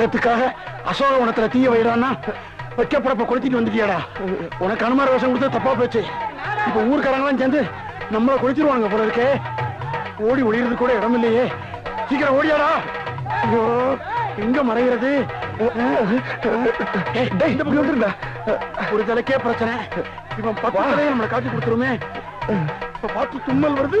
நாடகத்துக்காக அசோகவனத்துல தீய வைடான்னா வைக்கப்படப்ப கொளுத்திட்டு வந்துட்டியாடா. உனக்கு அனுமார வேஷம் கொடுத்து தப்பா போச்சு. இப்ப ஊர்க்காரங்களாம் சேர்ந்து நம்மள கொளுத்திடுவாங்க போல இருக்கே. ஓடி ஒளியறது கூட இடம் இல்லையே. சீக்கிரம் ஓடியாடா. ஐயோ எங்க மறைகிறது? இந்த பக்கம் வந்துருங்க ஒரு தலைக்கே பிரச்சனை. இவன் பக்கத்திலே நம்மளை காட்டி கொடுத்துருமே. இப்ப பார்த்து தும்மல் வருது.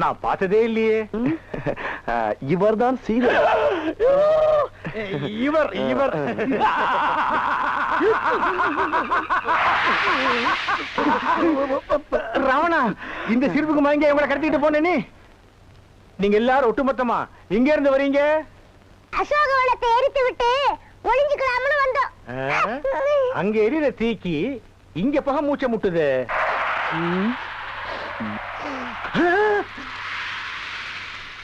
நான் பார்த்ததே இல்லையே. இவர் தான் சீதை. இவர் இவர். ராவணா இந்த சிரிப்புக்கு மயங்க இவங்களை கடத்திட்டு போனே நீ? நீங்க எல்லாரும் ஒட்டுமொத்தமா எங்க இருந்து வரீங்க? அசோகவனத்தை எரித்து விட்டு ஒளிஞ்சுக்கலாம்னு வந்தோம்? அங்க எரியிற தீக்கி இங்க பக மூச்ச முட்டுது.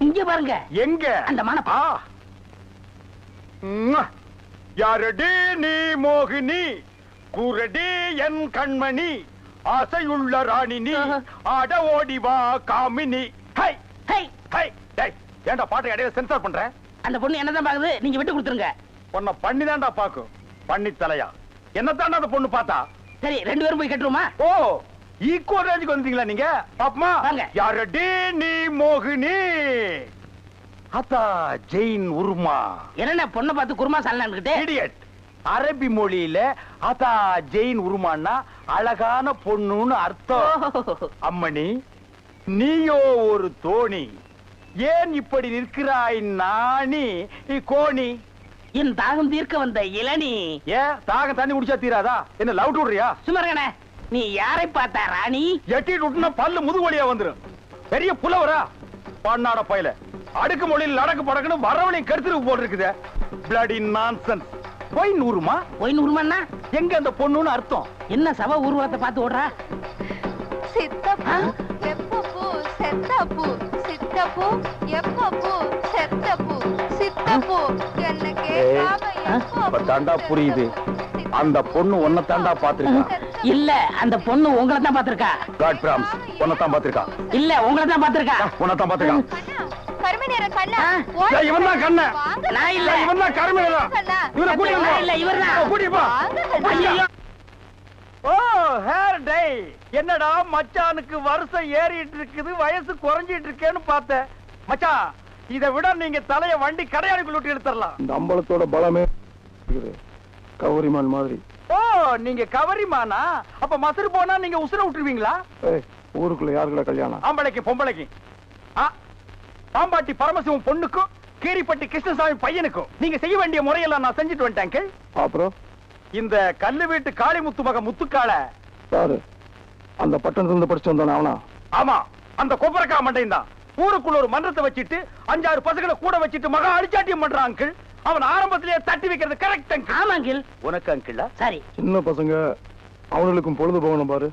இங்க பாருங்க. எங்க? அந்த. ம்ம். யாரடி நீ மோகினி? கூரடி என் கண்மணி? ஆசையுள்ள ராணி நீ ஆட ஓடி வா காமினி. ஹை. ஹை. ஹை. டேய் ஏன்டா பாட்டை இடையில சென்சார் பண்ற? அந்த பொண்ணு என்னதான் பாக்குது? நீங்க விட்டு கொடுத்துருங்க. உன்னை பண்ணி தான்டா பாக்கும். பண்ணி தலையா என்னத்தாண்டா அந்த பொண்ணு பார்த்தா? சரி ரெண்டு பேரும் போய் கட்டுருமா ஓ ஈக்குவல் ரேஞ்சுக்கு வந்தீங்களா நீங்க? பாப்பமா. யாரடி நீ மோகினி. அத்தா ஜெயின் உருமா. என்ன பொண்ணை பார்த்து குருமா சாலன்னுகிட்டே இடியட் அரபி மொழியில அதா ஜெயின் உருமான்னா அழகான பொண்ணுன்னு அர்த்தம். அம்மணி நீயோ ஒரு தோணி. ஏன் இப்படி நிற்கிறாய் நாணி? கோணி. என் தாகம் தீர்க்க வந்த இளநீ. ஏன்? தாகம் தண்ணி குடிச்சா தீராதா? என்ன லவ் விடுறியா? சுமரகனே நீ யாரை பார்த்தா ராணி? எட்டிட்டு விட்டுனா பல்லு முதுகு வழியா வந்துரும். பெரிய புலவரா? பண்ணாட பையல. அடுக்கு மொழியில் நடக்கு படக்குன்னு வரவனையும் கருத்துருக்கு போட்டு இருக்குது பிளடி நான்சன்ஸ் போய் நூறுமா? போய் நூறுமாண்ணா எங்க அந்த பொண்ணுன்னு அர்த்தம்? என்ன சவ ஊர்வலத்தை பார்த்து ஓடுறா? சித்தப்பு எப்பப்பு செத்தப்பு சித்தப்பு எப்பப்பு செத்தப்பு சித்தப்பு. என்ன கேட்காம புரியுது. அந்த பொண்ணு உன்னை தாண்டா பாத்திருக்கா இல்ல அந்த பொண்ணு உங்களை தான் பாத்திருக்கா காட் பிராம்ஸ் உன்னை தான் பாத்திருக்கா இல்ல உங்களை தான் பாத்திருக்கா உன்னை தான் பாத்திருக்கா கண்ணா கருமை நேர கண்ணா. ஆ. ஓடி ஏய், இவன் தான் கண்ணன். வாங்க நான் இல்ல. கண்ணா. இவன் தான் கருமையா கண்ணா. இவரை கூட்டிட்டு நான் இல்ல, இவர்தான். கூட்டிட்டு போ வாங்க கண்ணா. ஐயோ ஓ ஹேர் டை என்னடா மச்சானுக்கு வருஷம் ஏறிட்டு இருக்குது வயசு குறைஞ்சிட்டு இருக்கேன்னு பார்த்தேன். மச்சான் இதை விட நீங்க தலைய வண்டி கடையாளுக்குள்ள விட்டு எடுத்துடலாம் இந்த அம்பலத்தோட பலமே இருக்குது. கௌரிமான் மாதிரி. ஓ நீங்க கவரிமானா? அப்ப மசரு போனா நீங்க உசுர விட்டுருவீங்களா? ஊருக்குள்ள யாருக்குள்ள கல்யாணம்? ஆம்பளைக்கு பொம்பளைக்கு. பாம்பாட்டி பரமசிவம் பொண்ணுக்கும் கீரிப்பட்டி கிருஷ்ணசாமி பையனுக்கும். நீங்க செய்ய வேண்டிய முறையெல்லாம் நான் செஞ்சுட்டு வந்துட்டேன். அப்புறம்? இந்த கல்லு வீட்டு காளிமுத்து மக முத்துக்கால யாரு? அந்த பட்டணத்துல இருந்து படிச்சு வந்தானே அவனா? ஆமா அந்த கொப்பரக்கா மண்டையும் தான் ஊருக்குள்ள ஒரு மன்றத்தை வச்சிட்டு அஞ்சாறு பசங்களை கூட வச்சிட்டு மகா அடிச்சாட்டியம் பண்றான் அங்கிள். அவன் ஆரம்பத்திலேயே தட்டி வைக்கிறது கரெக்ட் அங்கிள் ஆமா அங்கிள் உனக்கு அங்கிள் சரி. சின்ன பசங்க அவனுங்களுக்கும் பொழுது போகணும் பாரு.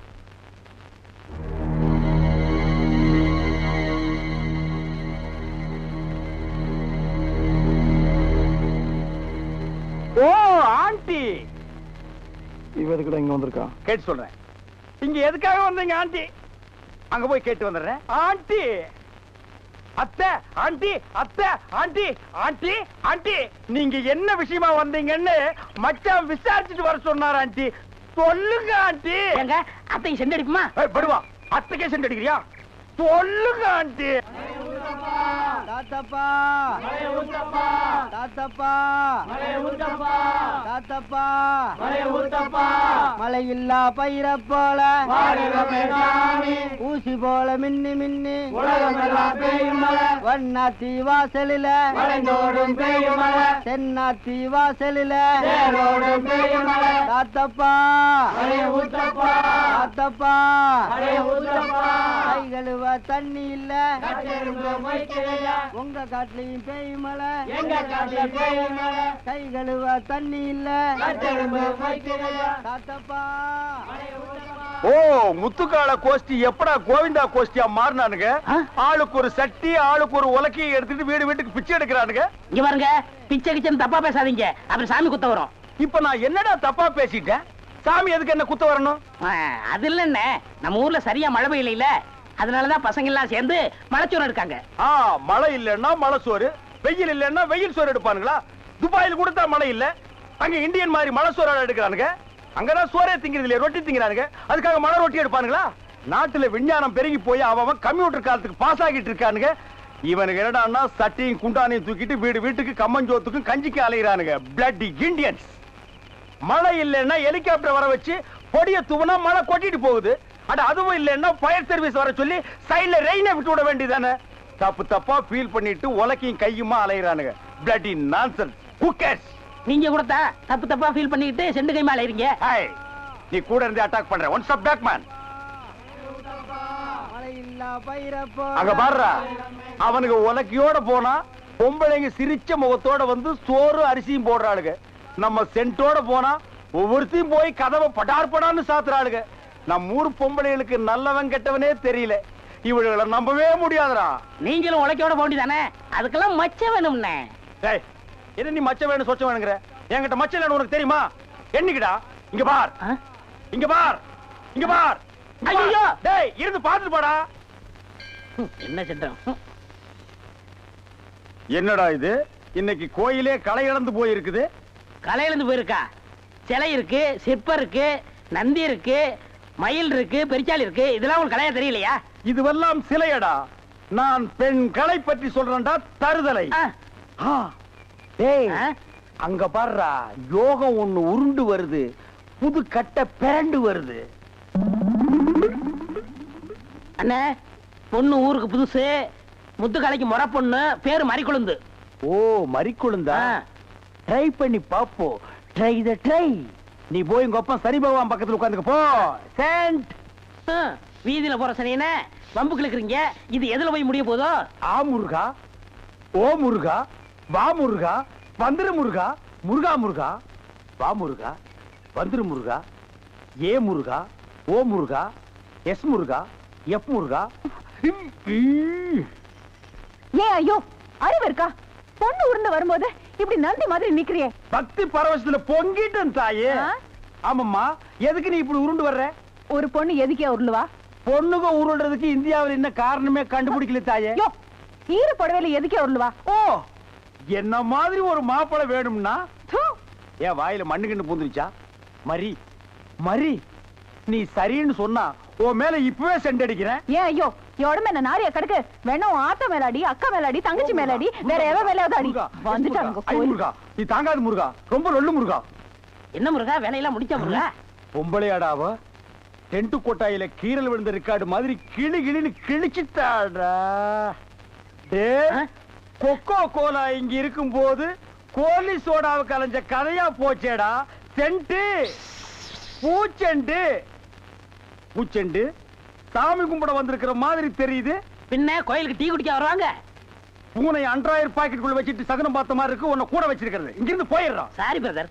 ஓ ஆண்டி. இவ எதுக்குடா இங்க வந்திருக்கான் கேட்டு சொல்றேன். இங்க எதுக்காக வந்தீங்க ஆண்டி? அங்க போய் கேட்டு வந்துடுறேன். ஆண்டி. அத்தை ஆண்டி அத்தை ஆண்டி ஆண்டி ஆண்டி நீங்க என்ன விஷயமா வந்தீங்கன்னு மச்சான் விசாரிச்சுட்டு வர சொன்னார் ஆண்டி. சொல்லுங்க ஆண்டி. எங்க அத்தைக்கு செண்டடிப்புமா ஏய், படுவா. அத்தைக்கே சென்று அடிக்கிறியா? சொல்லுங்க ஆண்டி. தாத்தப்பா. தாத்தப்பா. தாத்தப்பா மழை இல்லா பயிர போல. ஊசி போல மின்னி மின்னி. வண்ணாத்தி வாசலில. தென்னாத்தி வாசலில. தாத்தப்பா தாத்தப்பா கை கழுவ தண்ணி இல்ல. உங்க காட்டுலயும் பேய் மழை. கை கழுவ தண்ணி இல்ல. ஓ முத்துக்கால கோஷ்டி எப்படா கோவிந்தா கோஷ்டியா மாறினானுங்க? ஆளுக்கு ஒரு சட்டி ஆளுக்கு ஒரு உலக்கையை எடுத்துட்டு வீடு வீட்டுக்கு பிச்சை எடுக்கிறானுங்க. இங்க பாருங்க பிச்சை கிச்சன் தப்பா பேசாதீங்க. அப்புறம் சாமி குத்த வரும். இப்ப நான் என்னடா தப்பா பேசிட்டேன்? சாமி எதுக்கு என்ன குத்த வரணும்? அது இல்லைண்ணே. நம்ம ஊர்ல சரியா மழை பெய்யல அதனாலதான் பசங்க எல்லாம் சேர்ந்து மலைச்சோறு இருக்காங்க ஆ மழை இல்லைன்னா மழை சோறு வெயில் இல்லைன்னா வெயில் சோறு எடுப்பானுங்களா? துபாயில் கொடுத்தா மழை இல்ல. அங்க இந்தியன் மாதிரி மழை சோறு எடுக்கிறானுங்க. அங்கதான் சோறே திங்கிறது இல்லையா ரொட்டி திங்கிறானுங்க. அதுக்காக மழை ரொட்டி எடுப்பானுங்களா? நாட்டுல விஞ்ஞானம் பெருகி போய் அவன் அவன் கம்ப்யூட்டர் காலத்துக்கு பாஸ் ஆகிட்டு இருக்கானுங்க. இவனுக்கு என்னடான்னா சட்டையும் குண்டானையும் தூக்கிட்டு வீடு வீட்டுக்கு கம்மஞ்சோத்துக்கும் கஞ்சிக்கு அலைகிறானுங்க பிளட்டி இண்டியன்ஸ் மழை இல்லைன்னா ஹெலிகாப்டர் வர வச்சு பொடிய தூவனா மழை கொட்டிட்டு போகுது. அட அதுவும் இல்லைன்னா ஃபயர் சர்வீஸ் வர சொல்லி சைட்ல ரெயினை விட்டு விட வேண்டியதானே தப்பு தப்பா ஃபீல் பண்ணிட்டு உலக்கையும் கையுமா அலைகிறானுங்க பிளட்டி நான்சன் குக்கர்ஸ் நீங்க கொடுத்தா தப்பு தப்பா ஃபீல் பண்ணிட்டு செண்டு கை மேல இருங்க ஹாய். நீ கூட இருந்து அட்டாக் பண்ற. ஒன் ஸ்டாப் பேக் மேன் அங்க பாருடா. அவனுக்கு உலக்கையோட போனா பொம்பளைங்க சிரிச்ச முகத்தோட வந்து சோறு அரிசியும் போடுறாளுங்க. நம்ம சென்ட்டோட போனா ஒவ்வொருத்தையும் போய் கதவை படார் படான்னு சாத்துறாளுங்க. நம்ம ஊர் பொம்பளைகளுக்கு நல்லவன் கெட்டவனே தெரியல. இவளுகளை நம்பவே முடியாதுடா. நீங்களும் உழைக்கோட போண்டிதானே அதுக்கெல்லாம் மச்சம் வேணும்னே. என்ன நீ மச்ச வேணும் சொச்ச வேணுங்கிற? என்கிட்ட மச்சம் இல்லைன்னு உனக்கு தெரியுமா? என்னைக்குடா? இங்க பார்? இங்க பார். இங்க பார். ஐயையோ! டேய் இருந்து பாத்துட்டு போடா. என்ன சட்டம். என்னடா இது? இன்னைக்கு கோயிலே களை இழந்து போயிருக்குது. கலையில இருந்து போயிருக்கா? சிலை இருக்கு சிற்பம் இருக்கு நந்தி இருக்கு மயில் இருக்கு பெரிச்சாலி இருக்கு. இதெல்லாம் உங்களுக்கு கலையா தெரியலையா? இதுவெல்லாம் சிலையடா. நான் பெண் கலை பற்றி சொல்றேன்டா தருதலை. ஆ, டேய்? அங்க பாருடா யோகம் ஒண்ணு உருண்டு வருது புது கட்ட பிறண்டு வருது. அண்ணே பொண்ணு ஊருக்கு புதுசு முத்துக்கலைக்கு முறை பொண்ணு பேரு மறிக்குழுந்து. ஓ மறிக்குழுந்தா. ட்ரை பண்ணி பாப்போம். ட்ரை த ட்ரை நீ போய் உங்க அப்பா சனி பகவான் பக்கத்துல உட்காந்துக்க போ. சென்ட் வீதியில போற சனியனே வம்புக்கு இருக்கிறீங்க இது எதுல போய் முடிய போதோ? ஆ முருகா. ஓ முருகா. வா முருகா வந்துரு முருகா முருகா முருகா. வா முருகா வந்துரு முருகா. ஏ முருகா ஓ முருகா எஸ் முருகா எஃப் முருகா. ஏன் ஐயோ அறிவு இருக்கா? பொண்ணு உருண்டு வரும்போது இப்படி நந்தி மாதிரி நிக்கிறியே. பக்தி பரவசத்துல பொங்கிட்டேன் தாயே? ஆமாம்மா எதுக்கு நீ இப்படி உருண்டு வர்ற? ஒரு பொண்ணு எதுக்கே உருளுவா பொண்ணுங்க உருள்றதுக்கு இந்தியாவில் என்ன காரணமே கண்டுபிடிக்கல தாயே. ஈர புடவையில எதுக்கே உருளுவா ஓ என்ன மாதிரி ஒரு மாப்பிளை வேணும்னா? ஏன் வாயில மண்ணு கிண்டு பூந்துருச்சா? மரி மரி நீ சரின்னு சொன்னா உன் மேல இப்பவே செண்டடிக்கிறேன் ஏன் ஐயோ எவ்வளவு என்ன நாரிய கிடக்கு? வேணா உன் ஆத்த மேலாடி அக்கா மேலாடி தங்கச்சி மேலாடி வேற எவ மேலாவது அடி. முருகா, நீ தாங்காத முருகா ரொம்ப லொல்லு முருகா. என்ன முருகா வேலையெல்லாம் முடிச்ச முருகா? பொம்பளையாடாவ டென்ட் கொட்டாயில கீரல் விழுந்த ரெக்கார்டு மாதிரி கிளி கிளின்னு கிழிச்சிட்டாடா. டேய், ஆ? கொக்கோ கோலா இங்க இருக்கும் போது கோலி சோடாவை கலைஞ்ச கதையா போச்சேடா. சென்ட்டு. பூச்செண்டு. பூச்செண்டு. சாமி கும்பிட வந்திருக்கிற மாதிரி தெரியுது. பின்ன கோயிலுக்கு டீ குடிக்க வருவாங்க. பூனை அன்றாயிரம் பாக்கெட்டுக்குள்ள வச்சுட்டு சகனம் பார்த்த மாதிரி இருக்கு. உன்னை கூட வச்சிருக்கிறது. இங்கிருந்து போயிடுறான் சாரி பிரதர்?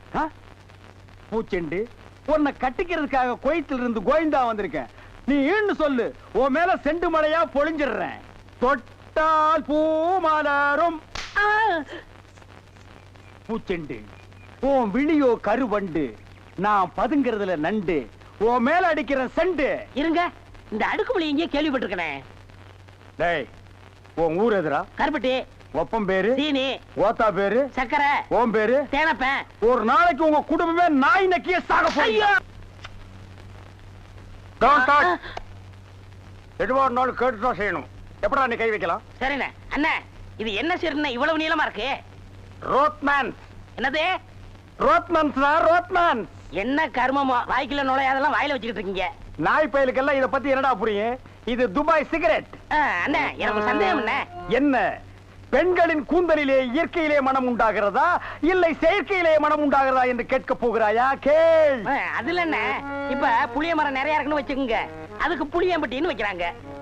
பூச்செண்டு. உன்னை கட்டிக்கிறதுக்காக கோயத்துல இருந்து கோவிந்தா வந்திருக்கேன். நீ ஈன்னு சொல்லு. உன் மேல செண்டு மழையா பொழிஞ்சிடுறேன். தொட்டால் பூ மலரும். பூச்செண்டு. உன் விழியோ கருவண்டு. நான் பதுங்கிறதுல நண்டு. உன் மேல அடிக்கிற செண்டு. இருங்க. இந்த அடுக்குமொழி எங்கேயோ கேள்விப்பட்டிருக்கனே. டேய் உன் ஊர் எதுரா? கருப்பட்டி. ஒப்பம் பேரு? சீனி. ஓத்தா பேரு? சக்கரை ஓம் பேரு? தேனப்பேன் ஒரு நாளைக்கு உங்க குடும்பமே நாய் நக்கிய சாக போறீங்க Don't touch. எதுவா இருந்தாலும் கேட்டு தான் செய்யணும். எப்படா நீ கை வைக்கலாம்? சரிண்ணே. அண்ணே இது என்ன சரிண்ணே இவ்வளவு நீளமா இருக்கு? ரோத்மேன் என்னது? ரோத்மன்ஸ் ரோத்மேன் என்ன கர்மமோ? வாய்க்குள்ள நுழையாதெல்லாம் வாயில வச்சுக்கிட்டு இருக்கீங்க. நாய் பயலுக்கெல்லாம் இத பத்தி என்னடா புரியும்? இது துபாய் சிகரெட். அண்ணே எனக்கு சந்தேகம் என்ன என்ன? பெண்களின் கூந்தலிலே இயற்கையிலே மனம் உண்டாகிறதா? இல்லை செயற்கையிலே மனம் உண்டாகிறதா என்று கேட்க போகிறாயா? கேள். அதுல என்ன இப்ப புளிய மரம் நிறைய இருக்குன்னு வச்சுக்கோங்க. அதுக்கு புளியம்பட்டின்னு வைக்கிறாங்க.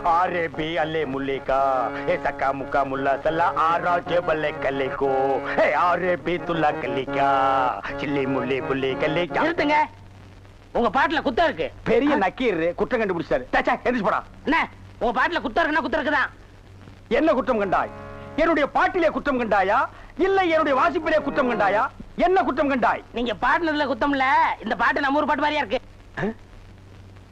ஆ. ம், ஆரே பி அல்லே முல்லிகா. ஏ சக்கா முக்கா முல்லா சல்லா ஆரா கேபல்லே கல்லிக்கோ ஏ ஆரே பி துல்லா கல்லிக்கா சில்லி முல்லி புல்லி கல்லிக்கா நிறுத்துங்க. உங்க பாட்டுல குத்தம் இருக்கு. பெரிய நக்கீர் குற்றம் கண்டுபிடிச்சாரு. தச்சா எந்திரிச்சு போடா. என்ன? உங்க பாட்டுல குத்தம் இருக்குன்னா குத்தம் இருக்குதான் என்ன குற்றம் கண்டாய்? என்னுடைய பாட்டிலே குற்றம் கண்டாயா? இல்லை என்னுடைய வாசிப்பிலே குற்றம் கண்டாயா? என்ன குற்றம் கண்டாய்? நீங்க பாட்டுனதுல குத்தம் இல்ல. இந்த பாட்டு நம்ம ஊர் பாட்டு மாதிரியா இருக்கு.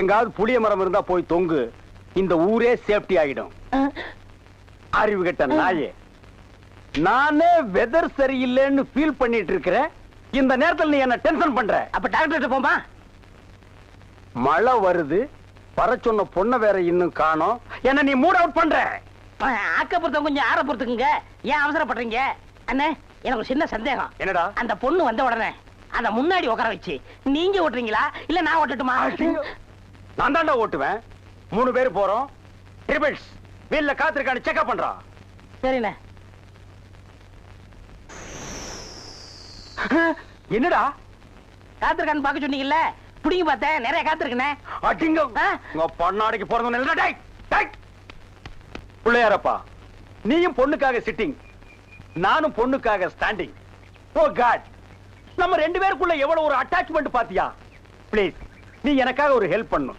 எங்காவது புளிய மரம் இருந்தா போய் தொங்கு. இந்த ஊரே சேஃப்டி ஆகிடும் அறிவு கெட்ட நாயே. நானே வெதர் சரியில்லைன்னு ஃபீல் பண்ணிட்டு இருக்கிறேன். இந்த நேரத்துல நீ என்ன டென்ஷன் பண்ற? அப்ப டாக்டர் போமா மழை வருது. வர சொன்ன பொண்ணை வேற இன்னும் காணோம். என்ன நீ மூட் அவுட் பண்ற? ஆக்க பொறுத்த கொஞ்சம் ஆற பொறுத்துக்குங்க. ஏன் அவசரப்படுறீங்க? அண்ணே எனக்கு ஒரு சின்ன சந்தேகம். என்னடா? அந்த பொண்ணு வந்த உடனே அத முன்னாடி உட்கார வச்சு நீங்க ஓட்டுறீங்களா? இல்ல நான் ஓட்டட்டுமா? நான் தாண்டா ஓட்டுவேன். மூணு பேர் போறோம். ட்ரிபிள்ஸ் வீல்ல காத்திருக்கான்னு செக்அப் பண்றான் சரிண்ணே. என்னடா? காத்திருக்கான்னு பார்க்க சொன்னீங்கல்ல? புடிங்க பார்த்தேன். நிறைய காத்திருக்கனே அடிங்க? உங்க பொண்ணாடிக்கு பிறந்த பிள்ளையாரப்பா நீயும் பொண்ணுக்காக சிட்டிங் நானும் பொண்ணுக்காக ஸ்டாண்டிங் ஓ காட் நம்ம ரெண்டு பேருக்குள்ள எவ்வளவு ஒரு அட்டாச்மெண்ட் பாத்தியா? ப்ளீஸ் நீ எனக்காக ஒரு ஹெல்ப் பண்ணும்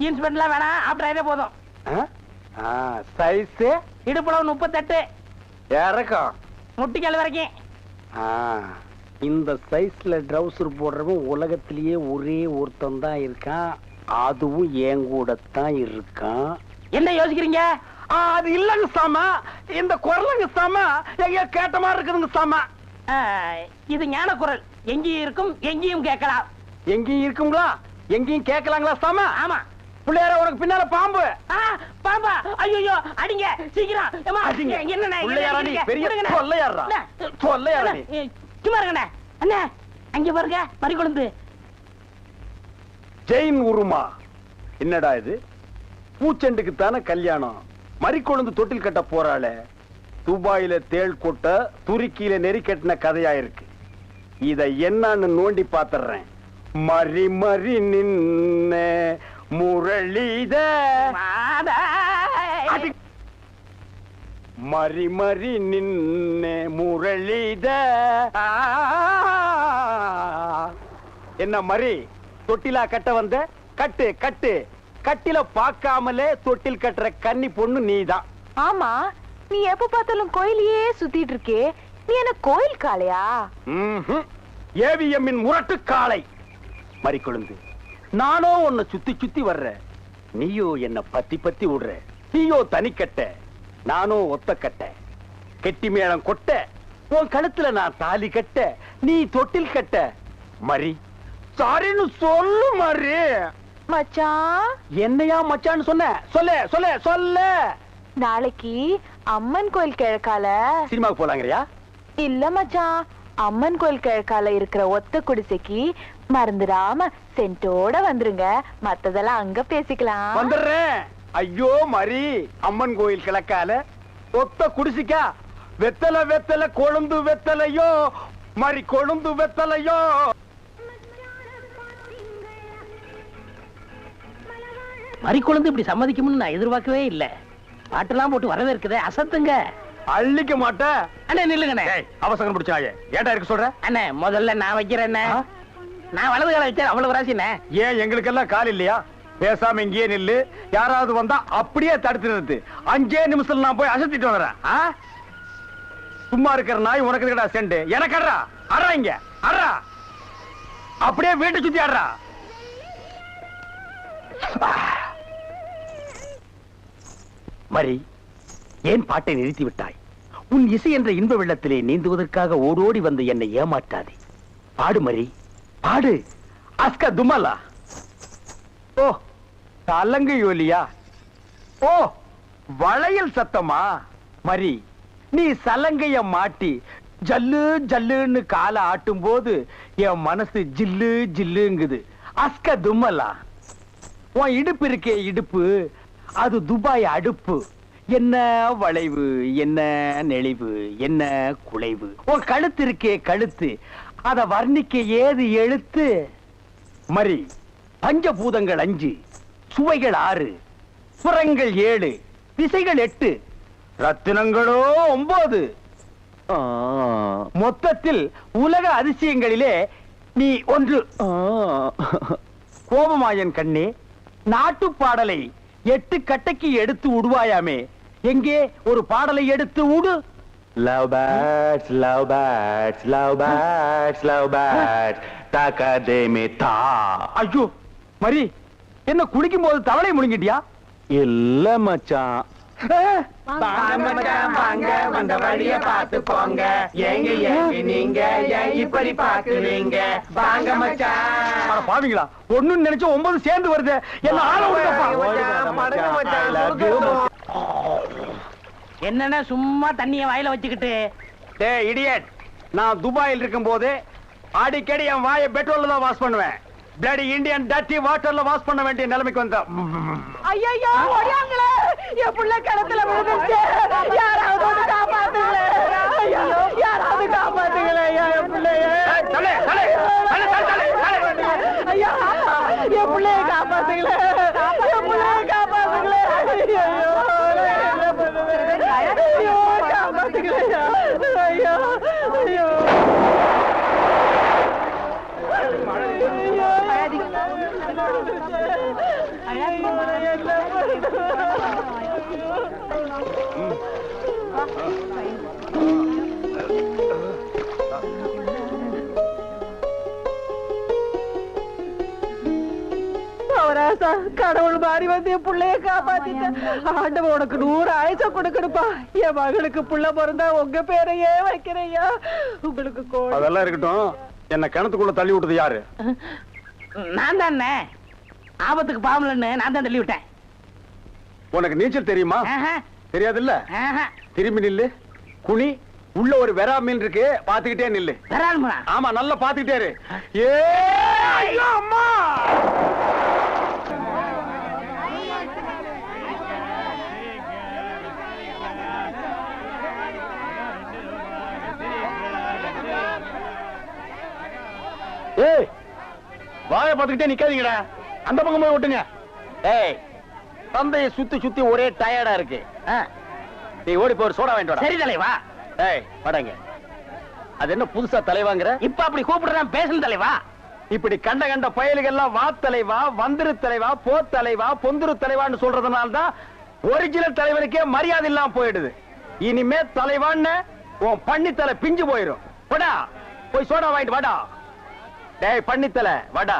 jeans பேண்ட்லாம் வேணாம் ஆப்டர் போதும். சைஸ் இடுப்புளவு முப்பத்தெட்டு. இறக்கம். முட்டிக்கால் வரைக்கும். இந்த சைஸ்ல ட்ரவுசர் போடுறவன் உலகத்திலேயே ஒரே ஒருத்தன் தான் இருக்கான். அதுவும் என் கூட தான் இருக்கான். என்ன யோசிக்கிறீங்க? அது இல்லங்க சாமா. இந்த குரலுங்க சாமா எங்க கேட்ட மாதிரி இருக்குதுங்க சாமா. இது ஞான குரல் எங்கேயும் இருக்கும் எங்கேயும் கேட்கலாம். எங்கேயும் இருக்குங்களா? எங்கேயும் கேட்கலாங்களா சாமா? ஆமா. பிள்ளையார உனக்கு பின்னால பாம்பு. பாம்பா. ஐயோ அடிங்க. சீக்கிரம். அடிங்க. என்ன பிள்ளையாரா நீ? அடிக்கிறீங்க? பெரிய நீ. சும்மா இருங்கண்ணே. அண்ணே அங்க பாருங்க மறிக்கொழுந்து. ஜெயின் உருமா. என்னடா இது? பூச்செண்டுக்கு தானே கல்யாணம்? மறிக்கொழுந்து தொட்டில் கட்ட போறாளே. துபாயில தேள் கொட்ட துருக்கியில நெறி கட்டின கதையா இருக்கு. இத என்னன்னு நோண்டி பாத்துறேன். முரளித. அடி. மறி மறி நின்ன முரளித. என்ன மறி? தொட்டிலா கட்ட வந்த? கட்டு கட்டு. கட்டில பார்க்காமலே தொட்டில் கட்டுற கன்னி பொண்ணு நீதான். ஆமா நீ எப்ப பார்த்தாலும் கோயிலையே சுத்திட்டு இருக்கே. நீ என்ன கோயில் காளையா? ஏவிஎம்மின் முரட்டு காளை. மறிக்கொழுந்து. நானோ உன்னை சுத்தி சுத்தி வர்ற. நீயோ என்ன பத்தி பத்தி விடுற நீயோ தனிக்கட்ட நானோ ஒத்த கட்ட. கெட்டி மேளம் கொட்ட. உன் கழுத்துல நான் தாலி கட்ட. நீ தொட்டில் கட்ட. மரி சாரின்னு சொல்லு மரி மச்சான் என்னையா மச்சான்னு சொன்ன? சொல்ல சொல்ல சொல்ல. நாளைக்கு அம்மன் கோயில் கிழக்கால. சினிமாவுக்கு போலாங்கறியா? இல்ல மச்சான் அம்மன் கோயில் கிழக்கால இருக்கிற ஒத்த குடிசைக்கு மறந்துடாம சென்ட்டோட வந்துருங்க. மத்ததெல்லாம் அங்க பேசிக்கலாம். வந்துடுறேன். ஐயோ மரி. அம்மன் கோயில் கிழக்கால ஒத்த குடிசிக்கா. வெத்தல வெத்தல கொழுந்து வெத்தலையோ. மரி கொழுந்து வெத்தலையோ. மறிக்கொழுந்து இப்படி சம்மதிக்கும்னு நான் எதிர்பார்க்கவே இல்ல. பாட்டெல்லாம் போட்டு வரவேற்குதே அசத்துங்க அள்ளிக்க மாட்டேன். அண்ணே நில்லுங்கண்ணே. அவசரம் பிடிச்சாயே. ஏன்டா இருக்க சொல்ற? அண்ணே முதல்ல நான் வைக்கிறேண்ணே? நான் வலது கால வச்சேன் அவ்வளவு ராசிண்ணே ஏன் எங்களுக்கெல்லாம் கால் இல்லையா? பேசாம இங்கேயே நில்லு. யாராவது வந்தா அப்படியே தடுத்து நிறுத்து. அஞ்சே நிமிஷத்துல நான் போய் அசத்திட்டு வந்துடுறேன். ஆ? சும்மா இருக்கிற நாய் உனக்கு இருக்கடா செண்டு? எனக்கு அட்றா. அடுறா இங்க. அட்றா. அப்படியே வீட்டை சுத்தி ஆடுறா மரி ஏன் பாட்டை நிறுத்தி விட்டாய்? உன் இசை என்ற இன்ப வெள்ளத்திலே நீந்துவதற்காக ஓடோடி வந்து என்னை ஏமாற்றாதே. பாடு மரி. பாடு அஸ்கா துமலா ஓ தலங்கு யோலியா? ஓ வளையல் சத்தமா? மரி நீ சலங்கைய மாட்டி ஜல்லு ஜல்லுன்னு காலை ஆட்டும் போது என் மனசு ஜில்லு ஜில்லுங்குது. அஸ்க தும்மலா? உன் இடுப்பு இருக்கே இடுப்பு அது துபாய் அடுப்பு. என்ன வளைவு என்ன நெளிவு என்ன குலைவு? உன் கழுத்து இருக்கே கழுத்து அத வர்ணிக்க ஏது எழுத்து? மரி பஞ்சபூதங்கள் அஞ்சு சுவைகள் ஆறு புறங்கள் ஏழு திசைகள் எட்டு ரத்தினங்களோ ஒன்பது மொத்தத்தில் உலக அதிசயங்களிலே நீ ஒன்று. கோபமாயன் கண்ணே நாட்டு பாடலை எட்டு கட்டைக்கு எடுத்து விடுவாயாமே எங்கே ஒரு பாடலை எடுத்து உடு. Love birds love birds love birds love birds தகதேமே தா ஐயோ மரி என்ன குளிக்கும் போது தவளை முழுங்கிட்டியா? இல்ல மச்சான். வாங்க வந்த வழிய பார்த்து போங்க. எங்க எங்க நீங்க ஏன் இப்படி பாக்குறீங்க வாங்க மச்சான். பாவீங்களா ஒண்ணு நினைச்சு ஒன்பது சேர்ந்து வருது. என்ன ஆள என்னண்ணே சும்மா தண்ணிய வாயில வச்சுக்கிட்டு. டேய் இடியட் நான் துபாயில் இருக்கும் போது அடிக்கடி என் வாயை பெட்ரோல்ல தான் வாஷ் பண்ணுவேன். பிளடி இந்தியன் டட்டி வாட்டர்ல வாஷ் பண்ண வேண்டிய நிலைமைக்கு வந்தேன். ஐயோ ஓடியாங்களே என் புள்ள கிணத்துல விழுந்துச்சு யாராவது வந்து காப்பாத்துங்களே. ஐயோ, யாராவது காப்பாத்துங்களே என் பிள்ளைய. தலை, தலை, தலை, காப்பாத்துங்களே. என் புள்ளைய காப்பாத்துங்களே ஐயோ நான் என்ன பண்ணுவேன் ஐயோ காப்பாத்துங்களே ஐயோ ஐயோ அவராசா கடவுள் மாறி வந்து என் புள்ளைய காப்பாத்திட்ட ஆண்டவன் உனக்கு நூறு ஆயுசம் கொடுக்கணுப்பா என் மகளுக்கு புள்ள பிறந்தா உங்க பேரையே வைக்கிறையா உங்களுக்கு அதெல்லாம் இருக்கட்டும். என்ன கிணத்துக்குள்ள தள்ளி விட்டது யாரு? நான் தானே? ஆபத்துக்கு பாவலன்னு நான் தான் தள்ளி விட்டேன். உனக்கு நீச்சல் தெரியுமா? ஆஹா, தெரியாதுல்ல? ஆஹா. திரும்பி நில்லு. குனி உள்ள ஒரு வெறா மீன் இருக்கு பாத்துக்கிட்டே நில்லு. ஆமா நல்லா பாத்துக்கிட்டே ஏ அம்மா! ஏய் வாய பாத்துக்கிட்டே நிக்காதீங்கடா. அந்த பக்கம் போய் விட்டுங்க ஏய் தந்தையை சுத்தி சுத்தி ஒரே டயர்டா இருக்கு. நீ ஓடி போய் சோடா வாங்கிட்டு வாடா. சரி தலைவா. ஏய் படங்க. அது என்ன புதுசா தலைவாங்கிற? இப்ப அப்படி கூப்பிடுறான் பேசணும் தலைவா. இப்படி கண்ட கண்ட பயலுகள்லாம் வா தலைவா வந்திரு தலைவா போ தலைவா பொந்துரு தலைவான்னு சொல்றதுனால தான் ஒரிஜினல் தலைவருக்கே மரியாதை இல்லாம போயிடுது. இனிமே தலைவான்னு உன் பண்ணித்தலை பிஞ்சு போயிரும். போடா போய் சோடா வாங்கிட்டு வாடா. டேய் பண்ணித்தலை வாடா.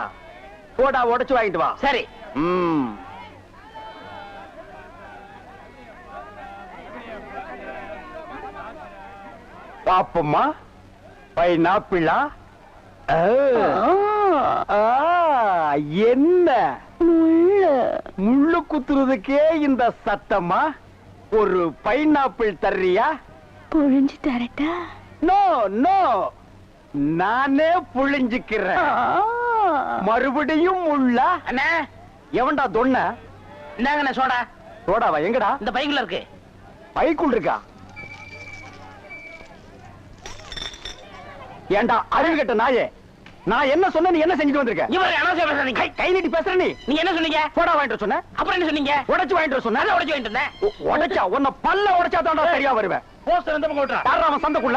போடா உடைச்சு வாங்கிட்டு வா. சரி. ம். பாப்பம்மா. பைனாப்பிளா? ஆ, ஆ, என்ன? முள்ளு. குத்துறதுக்கே இந்த சத்தமா ஒரு பைனாப்பிள் தர்றியா? புழிஞ்சு தரட்டா? No no. நானே புழிஞ்சுக்கிறேன். மறுபடியும் உள்ள. அண்ணா எவன்டா தொன்ன? இந்தாங்கண்ணே சோடா. சோடாவா எங்கடா? இந்த பைக்குள்ள இருக்கு. பைக்குள் இருக்கா? ஏண்டா அறிவு கெட்ட நாயே. நான் என்ன சொன்ன நீ என்ன செஞ்சுட்டு வந்திருக்க? இவர் அனாவசியம் பேசுறீங்க கை கை நீட்டி பேசுற நீ. நீங்க என்ன சொன்னீங்க? போடா வாங்கிட்டு வர சொன்ன. அப்புறம் என்ன சொன்னீங்க? உடைச்சு வாங்கிட்டு சொன்ன. உடைச்சு வாங்கிட்டு இருந்தேன் உடைச்சா உன்னை பல்ல உடைச்சா தான்டா சரியா வருவேன். போஸ்டர் எந்த பக்கம் விட்டுறா. யாரா அவன் சந்தைக்குள்ள?